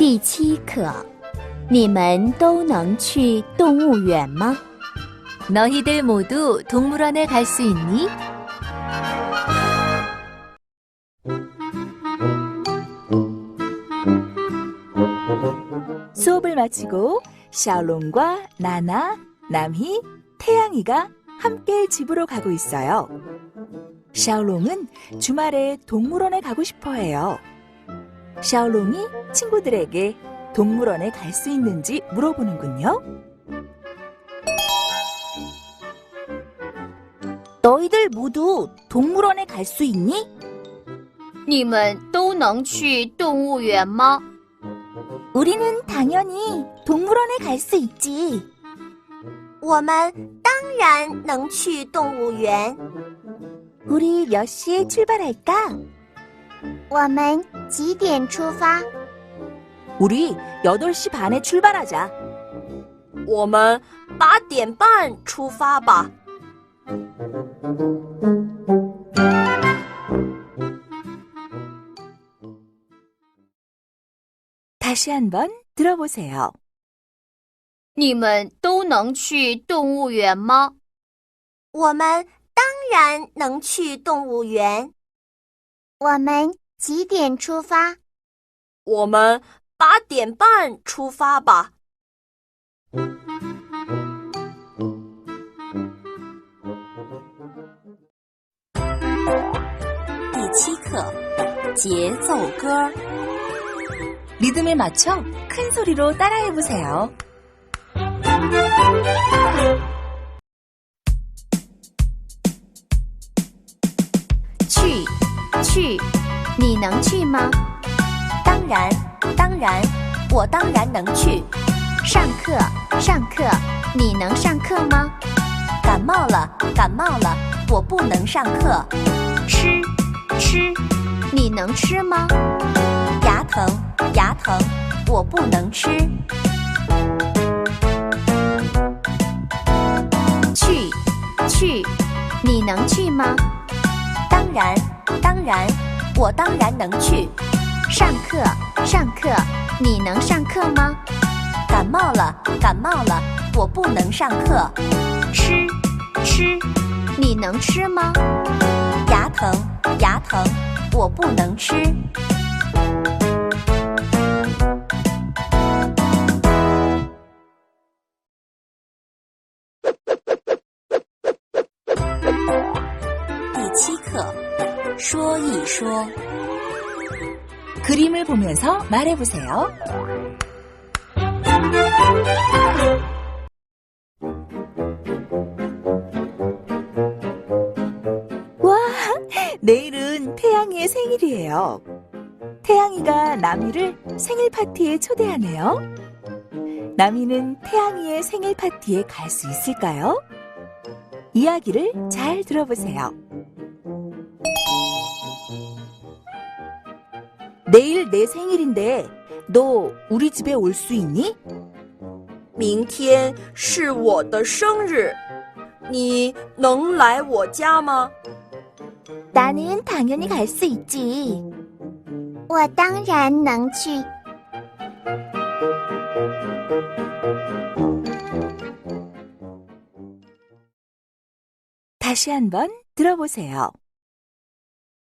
第七课，你们都能去动物园吗？ 너희들 모두 동물원에 갈 수 있니? 수업을 마치고 샤올롱과 나나, 남희, 태양이가 함께 집으로 가고 있어요. 샤올롱은 주말에 동물원에 가고 싶어 해요. 샤올롱이 친구들에게 동물원에 갈 수 있는지 물어보는군요. 너희들 모두 동물원에 갈 수 있니? 你们都能去动物园吗？ 우리는 당연히 동물원에 갈 수 있지. 我们当然能去动物园。 우리 몇 시에 출발할까? 我们几点出发？ 우리 8시 반에 출발하자. 我们八点半出发吧。 다시 한번 들어보세요. 你们都能去动物园吗？我们当然能去动物园。 我们几点出发？我们八点半出发吧。 第七课，节奏歌。 리듬에 맞춰 큰 소리로 따라해 보세요. “去， 去，你能去吗？当然，当然，我当然能去。上课，上课，你能上课吗？感冒了，感冒了，我不能上课。吃，吃，你能吃吗？牙疼，牙疼，我不能吃。去，去，你能去吗？当然，当然，我当然能去。上课，上课，你能上课吗？感冒了，感冒了，我不能上课。吃，吃，你能吃吗？牙疼，牙疼，我不能吃。第七课，说一说。 그림을 보면서 말해 보세요. 와, 내일은 태양이의 생일이에요. 태양이가 남이를 생일 파티에 초대하네요. 남이는 태양이의 생일 파티에 갈 수 있을까요? 이야기를 잘 들어보세요. 내일 내 생일인데 너 우리 집에 올 수 있니? 明天是我的生日，你能来我家吗？ 나는 당연히 갈 수 있지. 我当然能去。 다시 한번 들어보세요.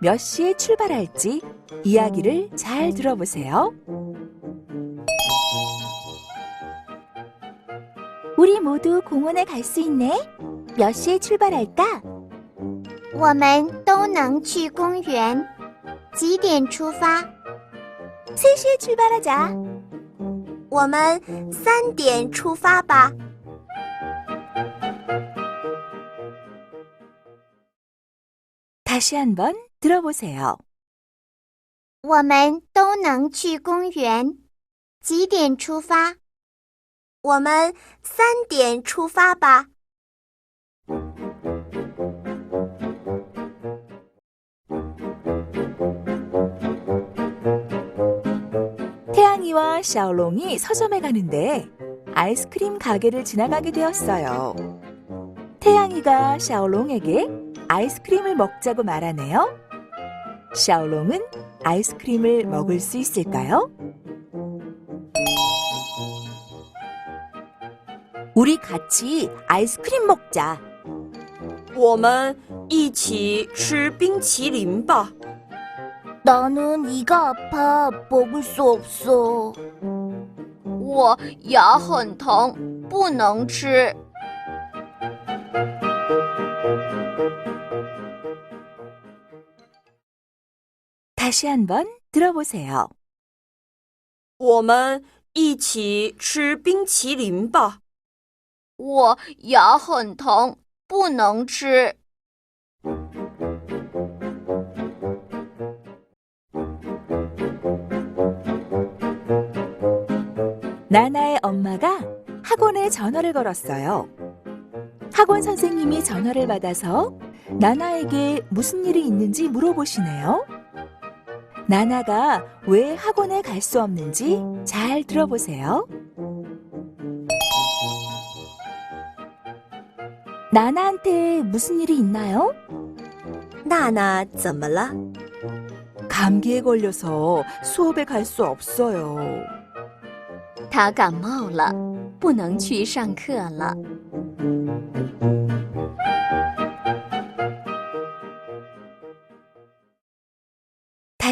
몇 시에 출발할지 이야기를 잘 들어보세요. 우리 모두 공원에 갈 수 있네. 몇 시에 출발할까? 我们都能去公园。几点出发？ 3시에 출발하자. 我们三点出发吧。 다시 한번 들어보세요. 我们都能去公园。 几点出发？我们三点出发吧。 태양이와 샤오롱이 서점에 가는데 아이스크림 가게를 지나가게 되었어요. 태양이가 샤오롱에게 아이스크림을 먹자고 말하네요. 샤오롱은 아이스크림을 먹을 수 있을까요? 우리 같이 아이스크림 먹자. 我们一起吃冰淇淋吧。 나는 이가 아파 먹을 수 없어. 我牙很疼，不能吃。 다시 한번 들어보세요. 我们一起吃冰淇淋吧。我牙很疼，不能吃。 나나의 엄마가 학원에 전화를 걸었어요. 학원 선생님이 전화를 받아서 나나에게 무슨 일이 있는지 물어보시네요. 나나가 왜 학원에 갈 수 없는지 잘 들어보세요. 나나한테 무슨 일이 있나요? 娜娜怎么了？ 감기에 걸려서 수업에 갈 수 없어요. 他感冒了，不能去上课了。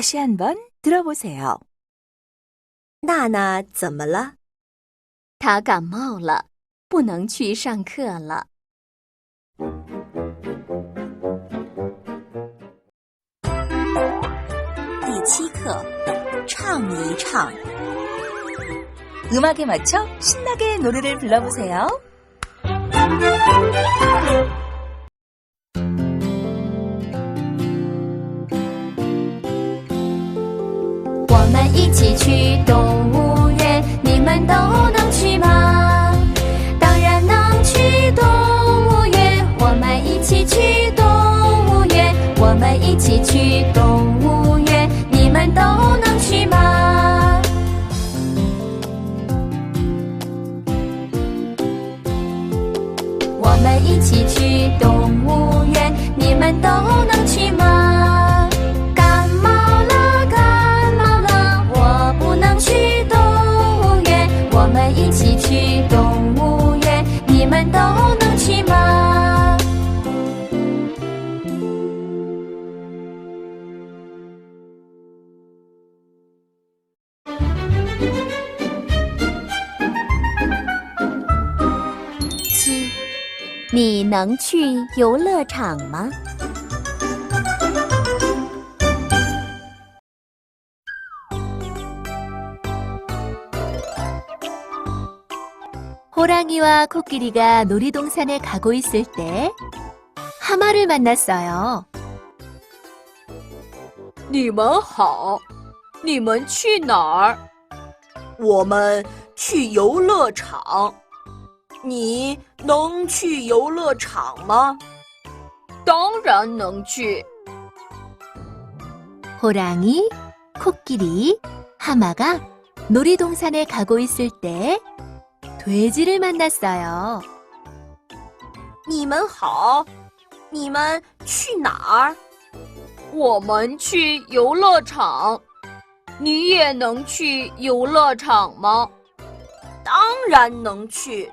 다시 한번 들어보세요. 娜娜怎么了？他感冒了，不能去上课了。 第七课，唱一唱。 음악에 맞춰 신나게 노래를 불러보세요. 一起去动物园，你们都能去吗？你能去游乐场吗？ 호랑이와 코끼리가 놀이동산에 가고 있을 때 하마를 만났어요. 你们好，你们去哪儿？我们去游乐场。 你能去游乐场吗？当然能去。 호랑이, 코끼리, 하마가 놀이동산에 가고 있을 때 돼지를 만났어요. 你们好，你们去哪儿？我们去游乐场。你也能去游乐场吗？当然能去，